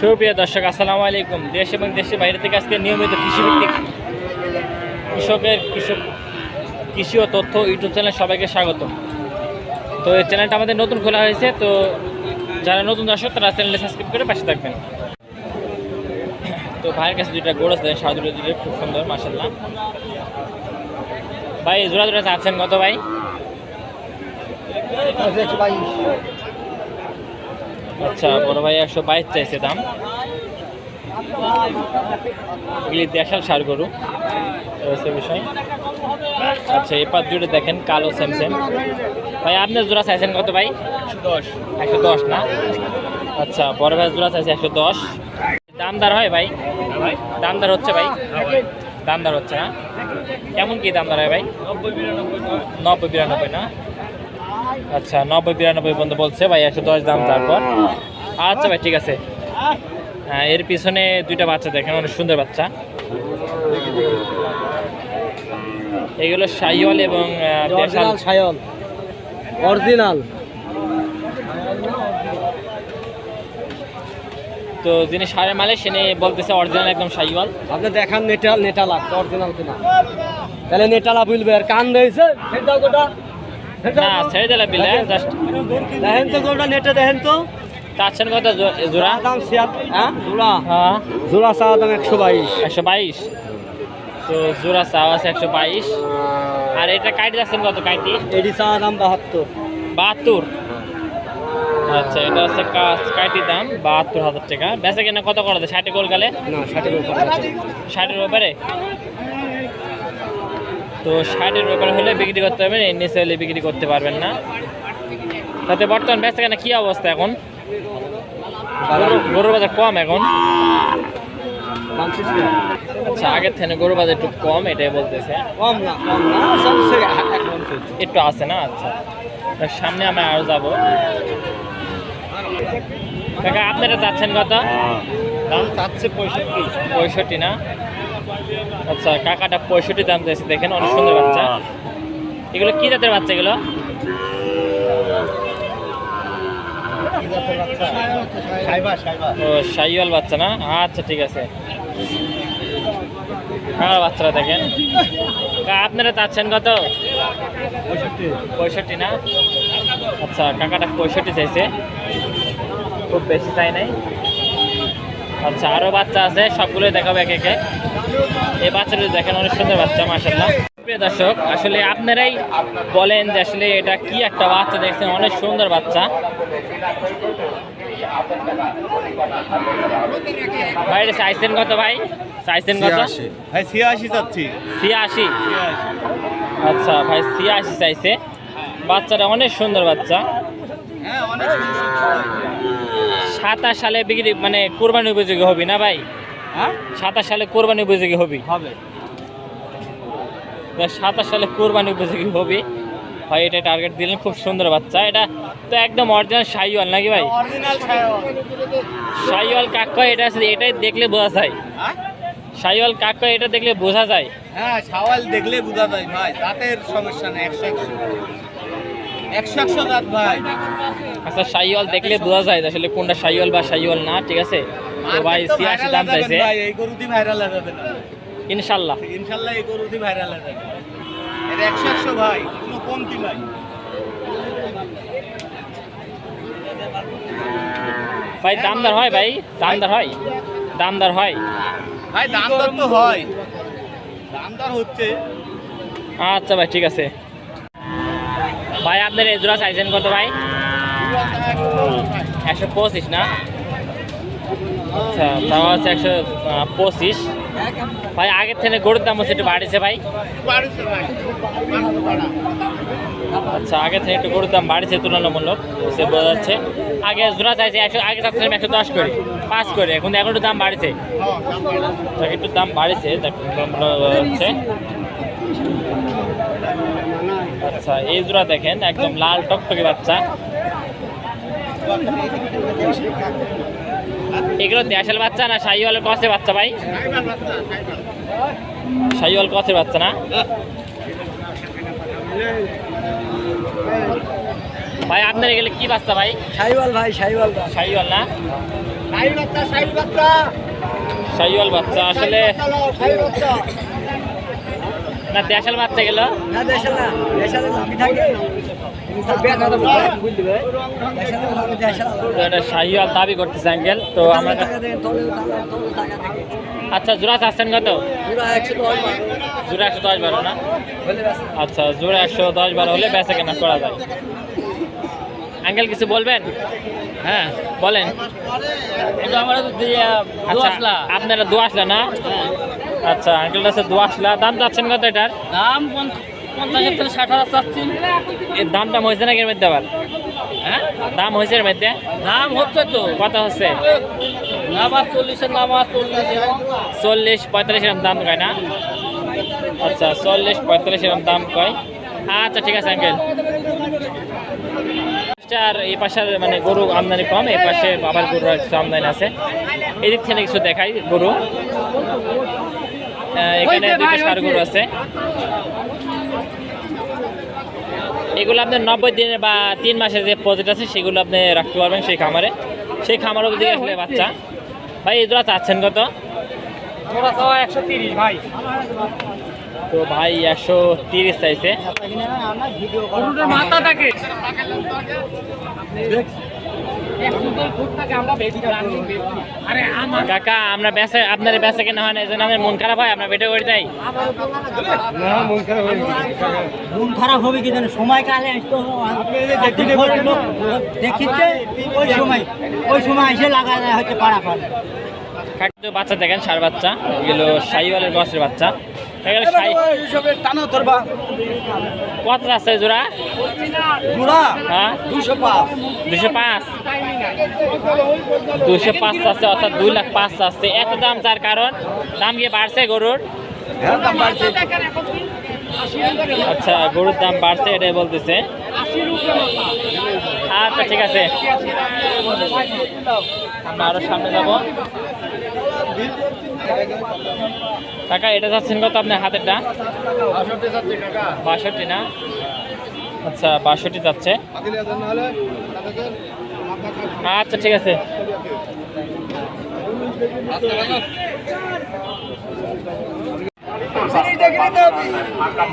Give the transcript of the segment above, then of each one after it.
সুপ্রিয় দর্শক, আসসালামু আলাইকুম। দেশ এবং দেশের বাইরে থেকে আজকে নিয়মিত কৃষিভিত্তিক কৃষকের কৃষক কৃষি ও তথ্য ইউটিউব চ্যানেল সবাইকে স্বাগত। তো এই চ্যানেলটা আমাদের নতুন খোলা হয়েছে, তো যারা নতুন দর্শক, তারা চ্যানেলটা সাবস্ক্রাইব করে পাশে থাকবেন। তো ভাইয়ের কাছে দুইটা গোড় আছে সাড়ে দুটো দুটো খুব সুন্দর মাসাল্লাহ ভাই, জোড়া জোড়া চাচ্ছেন কত ভাই? আচ্ছা বড় ভাই একশো বাইশ চাইছে দাম। এগুলি দেশাল সার গরু। রয়েছে বিষয়। আচ্ছা এবার দুটো দেখেন কালো সেম সেম। ভাই আপনার জোড়া চাইছেন কত ভাই? দশ। একশো দশ না? আচ্ছা বড় ভাই জোড়া চাইছে একশো দশ। দামদার হয় ভাই? দামদার হচ্ছে ভাই? দামদার হচ্ছে না? কেমন কি দামদার হয় ভাই? নব্বই বিরানব্বই না? আচ্ছা নব্বই বিরানব্বই পর্যন্ত বলছে ভাই একশো দশ দাম তারপর। আচ্ছা ভাই ঠিক আছে। হ্যাঁ এর পিছনে দুইটা বাচ্চা দেখেন অনেক সুন্দর বাচ্চা। এগুলো সাইওয়াল এবং অরিজিনাল তো যিনি সারের মালিক সে বলতেছে অরিজিনাল একদম সাইওয়াল আপনি দেখান নেটাল নেটালা অরিজিনাল কিনা। তাহলে নেটালা বুঝবে আর কান দিয়েছে সেটা গোটা। না ছেড়ে দিলে বিলে জাস্ট দেখেন তো গোটা নেটে দেখেন তো। চাচ্ছেন কত জোড়া? দাম হ্যাঁ? জোড়া। হ্যাঁ। জোড়া চা দাম একশো বাইশ। একশো বাইশ। তো জোড়া চাও আছে একশো বাইশ। আর এটা কাটি যাচ্ছেন কত কাটি এডি চা দাম বাহাত্তর। বাহাত্তর? আচ্ছা এটা হচ্ছে কাইটির দাম বাহাত্তর হাজার টাকা। বেচা কেনা কত করা যায়? ষাটে গোল গেলে? না ষাটের উপর। ষাটের ব্যাপারে তো ষাটের ব্যাপার হলে বিক্রি করতে পারবেন এর নিচে হলে বিক্রি করতে পারবেন না। তাতে বর্তমান বেচা কেনা কী অবস্থা এখন? গরুর বাজার কম এখন। হয়। আচ্ছা আগের থেকে গরুর বাজার একটু কম এটাই বলতেছে। কম না একটু আছে না? আচ্ছা। তার সামনে আমরা আরও যাব। কাকা আপনারা যাচ্ছেন কত? দাম চাচ্ছে পঁয়ষট্টি। পঁয়ষট্টি না? আচ্ছা কাকাটা পঁয়ষট্টি দাম দিয়েছে দেখেন অনেক সুন্দর বাচ্চা। এগুলো কি জাতের বাচ্চা এগুলো? ও সাইওয়াল বাচ্চা না? আচ্ছা ঠিক আছে। হ্যাঁ বাচ্চারা দেখেন? আপনারা চাচ্ছেন কত? পঁয়ষট্টি পঁয়ষট্টি না? আচ্ছা কাকাটা পঁয়ষট্টি চাইছে। খুব বেশি চাই নাই। আচ্ছা আরও বাচ্চা আছে সবগুলোই দেখাবো এক একে। এই বাচ্চাটা দেখেন অনেক সুন্দর বাচ্চা মাসাল্লাহ প্রিয় দর্শক আসলে আপনারাই বলেন যে আসলে এটা কি একটা বাচ্চা দেখছেন অনেক সুন্দর বাচ্চা। ভাই এটা চাইছেন কত ভাই? চাইছেন কত? ভাই ছিয়াশি চাচ্ছি। ছিয়াশি? আচ্ছা ভাই ছিয়াশি চাইছে বাচ্চাটা অনেক সুন্দর বাচ্চা। হ্যাঁ সাতাশ সালে বিক্রি মানে কোরবানি উপযোগী হবি না ভাই? হ্যাঁ? সাতাশ সালে কোরবানি উপযোগী হবি। হবে। সাতাশ সালে কোরবানি উপযোগী হবি। ভাই এটা টার্গেট দিলেন খুব সুন্দর বাচ্চা। এটা তো একদম অরিজিনাল সাইওয়াল নাকি ভাই? অরিজিনাল সায়ন সাইওয়াল কাক কয় এটা আছে এটাই দেখলে বোঝা যায়। সাইওয়াল কাক কয় এটা দেখলে বোঝা যায়। হ্যাঁ সাওয়াল দেখলে বোঝা যায় ভাই। দাঁতের সমস্যা নেই একশো একশো একশো একশো দাঁত ভাই। আচ্ছা সাইওয়াল দেখলে বোঝা যায় আসলে কোনটা সাইওয়াল বা সাইওয়াল না ঠিক আছে? তো ভাই ছিয়াশি দাম চাইছে। ভাই, এই গরুটি ভাইরাল হয়ে যাবে না। ইনশাল্লাহ ইনশাল্লাহ এই গরুটি ভাইরাল হয়ে যাবে। এটা একশো একশো ভাই কোনো কমতি নাই। ভাই দামদার হয় ভাই দামদার হয়। দামদার হয়। ভাই দাম দর তো হয়। দাম দর হচ্ছে। আচ্ছা ভাই ঠিক আছে। ভাই আপনার এই জোড়া চাইছেন কত ভাই? একশো পঁচিশ না? আচ্ছা তাও হচ্ছে একশো পঁচিশ। ভাই আগের থেকে গরুর দাম হচ্ছে একটু বাড়িছে ভাই। আচ্ছা আগে থেকে একটু গরুর দাম বাড়িছে তুলনামূলক সে বোঝা যাচ্ছে। আগে জোড়া চাইছে একশো আগে চাচ্ছিলাম একশো দশ করে পাঁচ করে এখন এখন একটু দাম বাড়িছে। একটু দাম বাড়িছে যাচ্ছে আচ্ছা এই জোড়া দেখেন একদম লাল টকটকে বাচ্চা। এগুলো দেশাল বাচ্চা না শাহিওয়ালের কসের বাচ্চা ভাই? শাহিওয়াল কসের বাচ্চা না? ভাই আপনার এগুলো কি বাচ্চা ভাই? সাইওয়াল ভাই সাইওয়াল শাহিওয়াল না? শাহিওয়াল বাচ্চা আসলে না দেশাল বাচ্চা গেল? না দেশাল না দেশালে আমি থাকি শাহিওয়াল দাবি করতেছে আঙ্কেল তো আমরা আচ্ছা জোড়া চাচ্ছেন কত? জোড়া একশো দশ বারো। না? আচ্ছা জোড়া একশো দশ বারো হলে বেচা কেনা করা যায়। আঙ্কেল কিছু বলবেন? হ্যাঁ বলেন। আচ্ছা। আপনারা দু আসলা? না? আচ্ছা আঙ্কেল কাছে দু আসলা। দাম চাচ্ছেন কত এটার? দাম পঞ্চাশের থেকে ষাট হাজার চাচ্ছি। এর দাম টাম হয়েছে নাকি এর মধ্যে আবার? হ্যাঁ? দাম হয়েছে এর মধ্যে? দাম হচ্ছে তো। কত হচ্ছে? নামাজ চল্লিশের নামাজ চল্লিশ চল্লিশ পঁয়তাল্লিশ এরকম দাম কয় না? আচ্ছা চল্লিশ পঁয়তাল্লিশ এরকম দাম কয়। আচ্ছা ঠিক আছে আঙ্কেল আর এই পাশে আর মানে গরু আমদানি কম এই পাশে আবার গরু আমদানি আছে। এদিক থেকে কিছু দেখাই গরু। এখানে দুটো সার গরু আছে। এগুলো আপনার নব্বই দিনে বা তিন মাসের যে প্রজেক্ট আছে সেগুলো আপনি রাখতে পারবেন সেই খামারে। সেই খামারও দিকে আসলে বাচ্চা। ভাই এগুলো চাচ্ছেন কত? তো একশো তিরিশ ভাই। তো ভাই একশো তিরিশ চাইছে। কাকা আমরা বেসে আপনার বেসে কেনা হয় না? এই জন্য আমাদের মন খারাপ হয় আমরা বেটে করে দেয় মন খারাপ হবে কি জানে? সময় কালে আসতো দেখিতে ওই সময় ওই সময় এসে লাগা যায় হচ্ছে পাড়া পাড়া। বাচ্চা দেখেন সার বাচ্চা। এগুলো শাহিওয়ালের গছের বাচ্চা। টানা ধরবা। কত আছে জোড়া? বুড়া হ্যাঁ? দুশো পাঁচ। দুশো পাঁচ। দুশো পাঁচ আছে অর্থাৎ দুই লাখ পাঁচ আছে। এত দাম যার কারণ? দাম গিয়ে বাড়ছে গরুর। হ্যাঁ আচ্ছা গরুর দাম বাড়ছে এটাই বলতেছে। আচ্ছা ঠিক আছে। আমরা আরও সামনে যাব। কাকা এটা যাচ্ছেন কত আপনার হাতেরটা? বাষট্টি না? আচ্ছা বাষট্টি যাচ্ছে। আচ্ছা ঠিক আছে।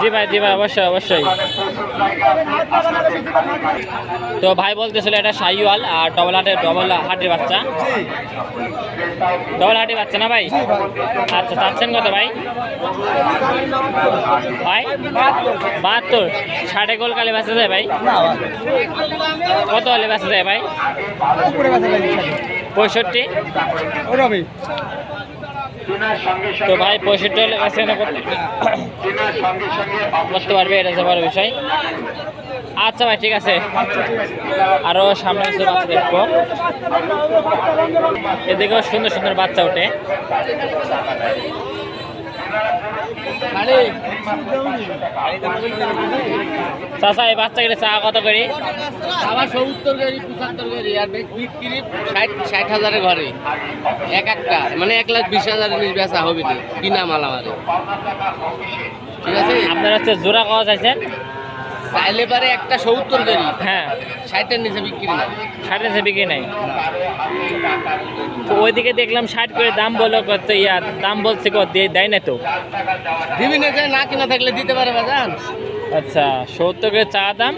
জি ভাই জি ভাই অবশ্যই অবশ্যই। তো ভাই বলতেছিল এটা শাহিওয়াল আর ডবল হাটের ডবল হাটের বাচ্চা। ডবল হাটের বাচ্চা না ভাই? আচ্ছা চাচ্ছেন কত ভাই? ভাই বাহাত্তর। ষাটে গোল কালে বেঁচে যায় ভাই? কত হলে বেঁচে যায় ভাই? পঁয়ষট্টি? তো ভাই পঁয়ষট্টি হলে বেঁচে না করতে পারবে? এটা বড় বিষয়। আচ্ছা ভাই ঠিক আছে। আরও সামনে কিছু বাচ্চা দেখব। এদিকেও সুন্দর সুন্দর বাচ্চা ওঠে। চাচা এই বাচ্চাগুলো চা কত করি? আবার সত্তর গাড়ি পঁচাত্তর গাড়ি আর ষাট ষাট হাজারের ঘরে। এক একটা মানে এক লাখ বিশ হাজারের নিচ বেচা হবে কিনা মাল আমাদের ঠিক আছে? আপনার হচ্ছে জোড়া কওয়া চাইছেন? পারে একটা সত্তর হ্যাঁ। ষাটের নিচে বিক্রি না ষাটের হিসেবে কি নাই। তো ওইদিকে দেখলাম ষাট করে দাম বলো কত ইয়া দাম বলছে কত দিয়ে না তো। দিবি না না কিনা থাকলে দিতে পারে বাজান আচ্ছা সত্তর করে চা দাম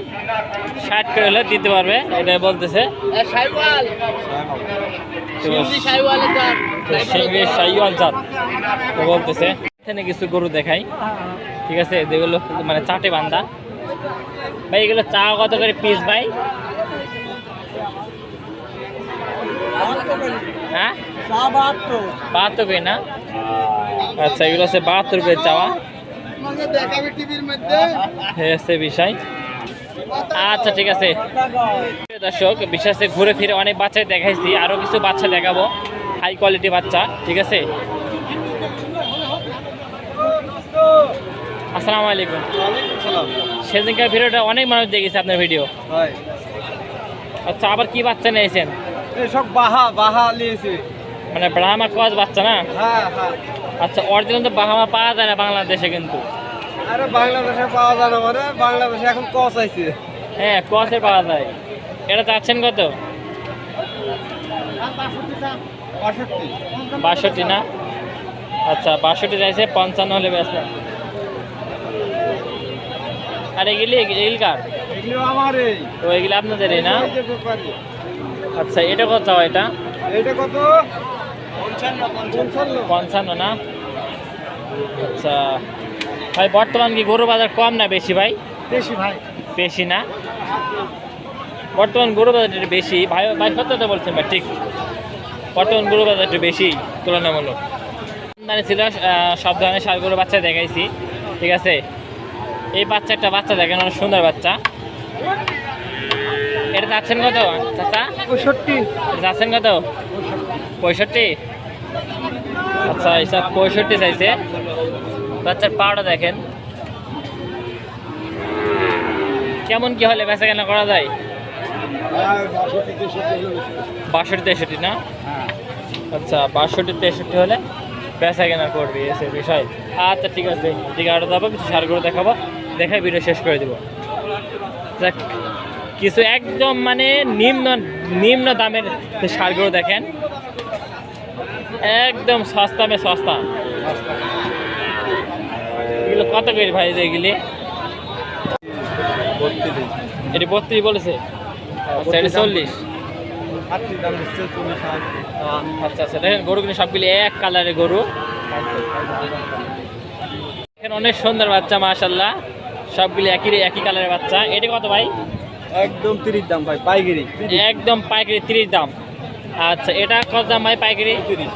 ষাট করে হলে দিতে পারবে এটাই বলতেছে। সাইওয়াল। জাত। বলতেছে এখানে কিছু গরু দেখাই। ঠিক আছে যেগুলো মানে চাটে বান্ধা ভাই, এগুলো চা কত করে পিস ভাই? হ্যাঁ? বাহাত্তর না? আচ্ছা এগুলো হচ্ছে বাহাত্তর চাওয়া। আচ্ছা ঠিক আছে। ঘুরে ফিরে অনেক বাচ্চাই দেখাইছি আরও কিছু বাচ্চা দেখাবো। হাই কোয়ালিটি বাচ্চা, ঠিক আছে? আসসালামু আলাইকুম। সেদিনকার ভিডিওটা অনেক মানুষ দেখেছে আপনার ভিডিও। হয়। আচ্ছা আবার কি বাচ্চা নিয়েছেন? বাহা বাহা নিয়েছে। মানে ব্রাহ্মা কস বাচ্চা না? হ্যাঁ হ্যাঁ। আচ্ছা অরিজিনাল তো বাহামা পাওয়া যায় না বাংলাদেশে কিন্তু। আরে বাংলাদেশে পাওয়া যায় না মানে বাংলাদেশে এখন কস হ্যাঁ কসে পাওয়া যায়। এটা চাচ্ছেন কত? বাষট্টি বাষট্টি। না? আচ্ছা বাষট্টি চাইছে পঞ্চান্ন হলে ব্যস্ত আর এগুলি এগুলি কার? এগুলো আমার এই। তো এগুলি আপনাদেরই না। আচ্ছা এটা কত এটা? এইটা কত? পঞ্চান্ন না? আচ্ছা ভাই বর্তমান কি গরু বাজার কম না বেশি ভাই? বেশি ভাই। বেশি না? বর্তমান গরু বাজার একটু বেশি। ভাই ভাই সত্যতা বলছেন ভাই ঠিক। বর্তমান গরু বাজার একটু বেশি তুলনামূলক। আমদানি ছিল সব ধরনের সার গরু বাচ্চা দেখাইছি ঠিক আছে? এই বাচ্চা একটা বাচ্চা দেখেন অনেক সুন্দর বাচ্চা। এটা যাচ্ছেন কত চাচা? পঁয়ষট্টি। যাচ্ছেন কত? পঁয়ষট্টি? আচ্ছা এইসব পঁয়ষট্টি চাইছে। বাচ্চার পাওয়াটা দেখেন। কেমন কি হলে বেচা কেনা করা যায়? বাষট্টি তেষট্টি না? আচ্ছা বাষট্টি তেষট্টি হলে বেচা কেনা করবি এসে বিষয়। আচ্ছা ঠিক আছে। ঠিক আরও যাব কিছু সারগুলো দেখাবো। দেখাই ভিডিও শেষ করে দিব। যাক, কিছু একদম মানে নিম্ন নিম্ন দামের সারগুলো দেখেন, একদম সস্তা মে সস্তা। এগুলো কত করে ভাই এগুলি? এটি বত্রিশ বলেছে। আচ্ছা চল্লিশ। আচ্ছা আচ্ছা দেখেন গরুগুলি সবগুলি এক কালারের গরু। এখানে অনেক সুন্দর বাচ্চা মাশাল্লাহ সবগুলি একই একই কালারের বাচ্চা। এটা কত ভাই? একদম তিরিশ দাম ভাই পাইকারি। একদম পাইকারি তিরিশ দাম। আচ্ছা এটা কত দাম ভাই পাইকারি? তিরিশ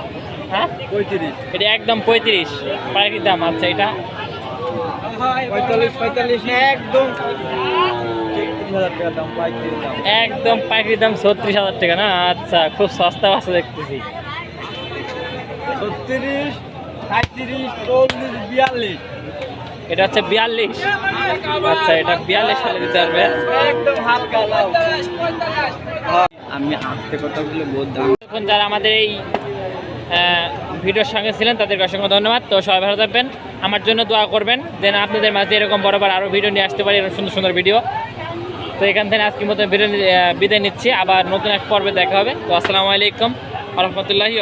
হ্যাঁ? পঁয়ত্রিশ। এটা একদম পঁয়ত্রিশ। পাইকারি দাম আচ্ছা এটা? পঁয়তাল্লিশ পঁয়তাল্লিশ। একদম। একদম পাইকারি দাম ছত্রিশ হাজার টাকা না? আচ্ছা খুব সস্তা বাচ্চা দেখতেছি। ছত্রিশ সাঁত্রিশ চল্লিশ বিয়াল্লিশ। এটা হচ্ছে বিয়াল্লিশ। আচ্ছা এটা বিয়াল্লিশ সালে দিতে পারবে। আমি আসতে কথা বলে বহুত দাম। এখন যারা আমাদের এই ভিডিওর সঙ্গে ছিলেন তাদেরকে অসংখ্য ধন্যবাদ। তো সবাই ভালো থাকবেন। আমার জন্য দোয়া করবেন যেন আপনাদের মাঝে এরকম বড় বড় আরও ভিডিও নিয়ে আসতে পারি এরকম সুন্দর সুন্দর ভিডিও তো এখান থেকে আজকের মতো ভিডিও বিদায় নিচ্ছি। আবার নতুন এক পর্বে দেখা হবে। তো আসসালামু আলাইকুম রহমতুল্লাহি